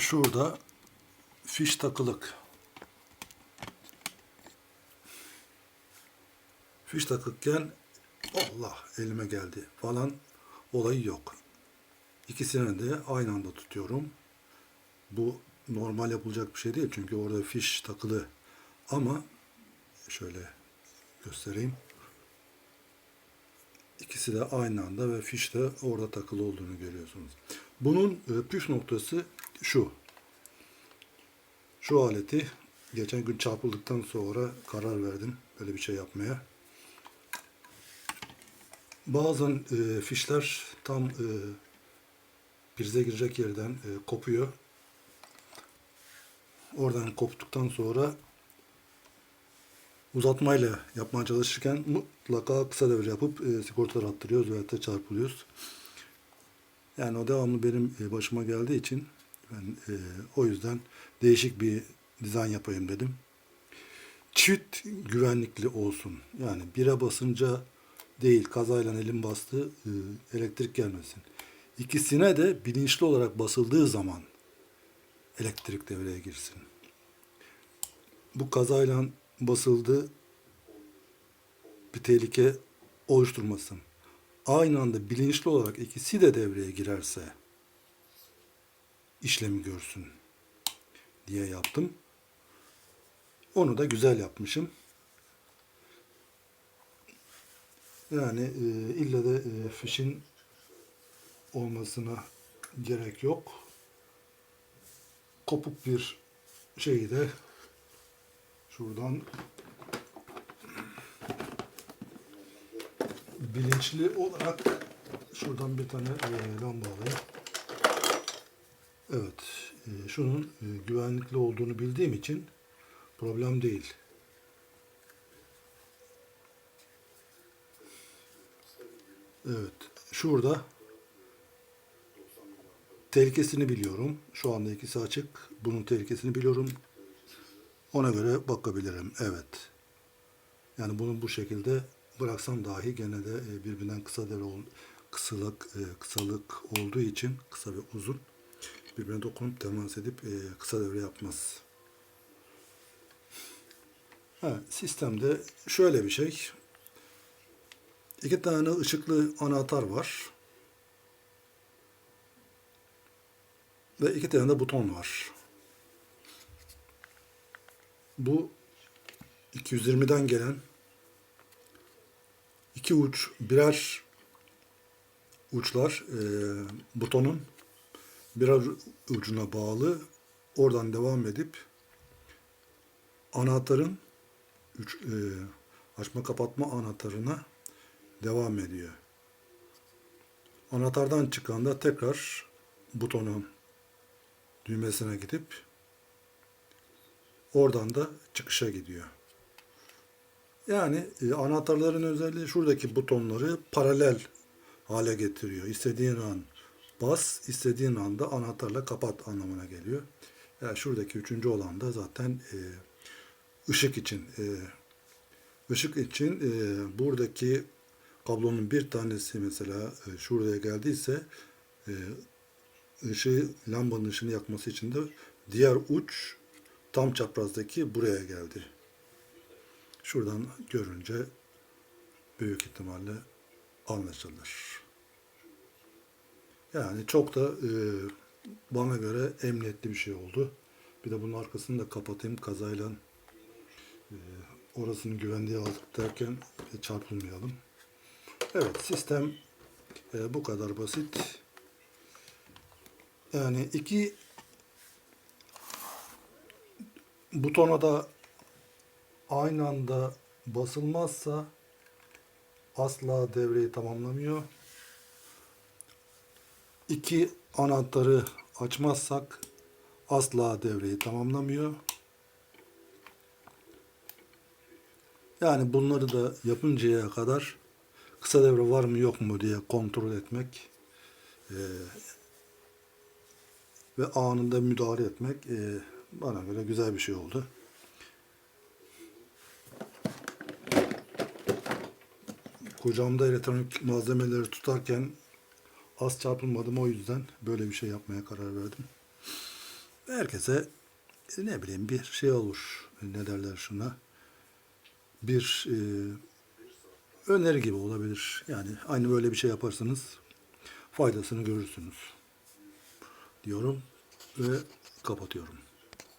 şurada fiş takılık. Fiş takıkken Allah elime geldi falan olayı yok. İkisini de aynı anda tutuyorum. Bu normal yapılacak bir şey değil çünkü orada fiş takılı. Ama şöyle göstereyim. İkisi de aynı anda ve fiş de orada takılı olduğunu görüyorsunuz. Bunun e, püf noktası şu. Şu aleti geçen gün çarpıldıktan sonra karar verdim böyle bir şey yapmaya. Bazen e, fişler tam e, prize girecek yerden e, kopuyor. Oradan koptuktan sonra uzatmayla yapmaya çalışırken mutlaka kısa devre yapıp e, sigortalar attırıyoruz veya da çarpılıyoruz. Yani o devamlı benim e, başıma geldiği için ben e, o yüzden değişik bir dizayn yapayım dedim. Çift güvenlikli olsun. Yani bire basınca değil kazayla elim bastı e, elektrik gelmesin. İkisine de bilinçli olarak basıldığı zaman elektrik devreye girsin. Bu kazayla basıldı bir tehlike oluşturmasın. Aynı anda bilinçli olarak ikisi de devreye girerse işlemi görsün diye yaptım. Onu da güzel yapmışım. Yani e, ille de e, fişin olmasına gerek yok. Kopuk bir şeyi de şuradan bilinçli olarak şuradan bir tane e, lamba alayım. Evet. e, şunun e, güvenlikli olduğunu bildiğim için problem değil. Evet. Şurada tehlikesini biliyorum. Şu anda ikisi açık. Bunun tehlikesini biliyorum. Ona göre bakabilirim. Evet. Yani bunu bu şekilde bıraksam dahi gene de e, birbirinden kısa devre kısalık kısalık olduğu için kısa ve uzun birbirine dokunup temas edip e, kısa devre yapmaz. Ha, sistemde şöyle bir şey. İki tane ışıklı anahtar var. Ve iki tane de buton var. Bu 220'den gelen iki uç birer uçlar e, butonun birer ucuna bağlı oradan devam edip anahtarın üç, e, açma kapatma anahtarına devam ediyor. Anahtardan çıkan da tekrar butonun düğmesine gidip oradan da çıkışa gidiyor. Yani e, anahtarların özelliği şuradaki butonları paralel hale getiriyor. İstediğin an bas, istediğin anda anahtarla kapat anlamına geliyor. Yani şuradaki üçüncü olan da zaten e, ışık için. E, ışık için e, buradaki kablonun bir tanesi mesela e, şuraya geldiyse e, ışığı, lambanın ışığını yakması için de diğer uç tam çaprazdaki buraya geldi. Şuradan görünce büyük ihtimalle anlaşılır. Yani çok da e, bana göre emniyetli bir şey oldu. Bir de bunun arkasını da kapatayım kazayla e, orasını güvenliğe aldık derken e, çarpılmayalım. Evet sistem e, bu kadar basit. Yani iki butona da aynı anda basılmazsa asla devreyi tamamlamıyor. İki anahtarı açmazsak asla devreyi tamamlamıyor. Yani bunları da yapıncaya kadar kısa devre var mı yok mu diye kontrol etmek eee, ve anında müdahale etmek eee, bana göre güzel bir şey oldu. Kucağımda elektronik malzemeleri tutarken az çarpılmadım o yüzden böyle bir şey yapmaya karar verdim. herkese e, ne bileyim bir şey olur. Ne derler şuna? Bir e, öneri gibi olabilir. Yani aynı böyle bir şey yaparsanız faydasını görürsünüz diyorum ve kapatıyorum.